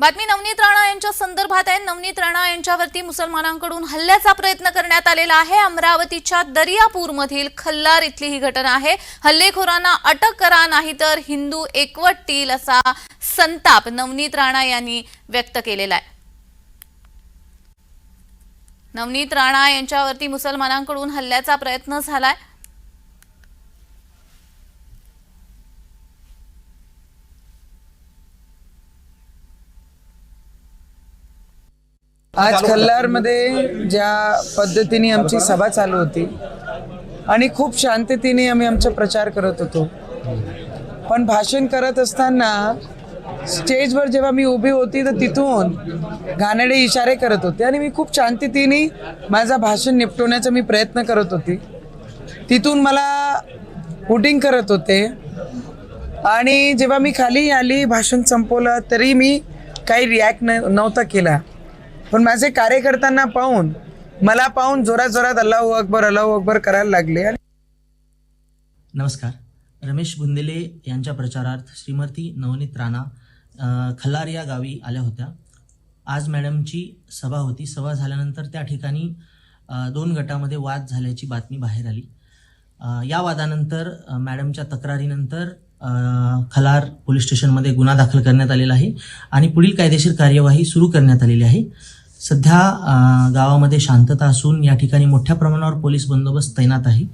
बातमी नवनीत राणा यांच्या संदर्भात आहे. नवनीत राणा यांच्यावरती मुसलमानांकडून हल्ल्याचा प्रयत्न करण्यात आलेला आहे. अमरावतीच्या दर्यापूरमधील खल्लार इथली ही घटना आहे. हल्लेखोरांना अटक करा नाही तर हिंदू एकवटतील असा संताप नवनीत राणा यांनी व्यक्त केलेला आहे. नवनीत राणा यांच्यावरती मुसलमानांकडून हल्ल्याचा प्रयत्न झालाय. आज खल्लारमध्ये ज्या पद्धतीने आमची सभा चालू होती आणि खूप शांततेने आम्ही आमचा प्रचार करत होतो. पण भाषण करत असताना स्टेजवर जेव्हा मी उभी होती तर तिथून घाणेडे इशारे करत होते आणि मी खूप शांततेने माझा भाषण निपटवण्याचा मी प्रयत्न करत होती. तिथून मला हुटिंग करत होते आणि जेव्हा मी खाली आली भाषण संपवलं तरी मी काही रिॲक्ट न नव्हता केला. पण माझे कार्यकर्त्यांना पाहून मला पाहून जोरात जोरात अल्लाहू अकबर अल्लाहू अकबर करायला लागले. आणि नमस्कार. रमेश बुंदेले यांच्या प्रचारार्थ श्रीमती नवनीत राणा खलार खल्लार या गावी आल्या होत्या. आज मॅडमची सभा होती. सभा झाल्यानंतर त्या ठिकाणी दोन गटामध्ये वाद झाल्याची बातमी बाहेर आली. या वादानंतर मॅडमच्या तक्रारीनंतर खलार पोलीस स्टेशनमध्ये गुन्हा दाखल करण्यात आलेला आहे आणि पुढील कायदेशीर कार्यवाही सुरू करण्यात आलेली आहे. सध्या गावामध्ये शांतता असून या ठिकाणी मोठ्या प्रमाणावर पोलीस बंदोबस्त तैनात आहे.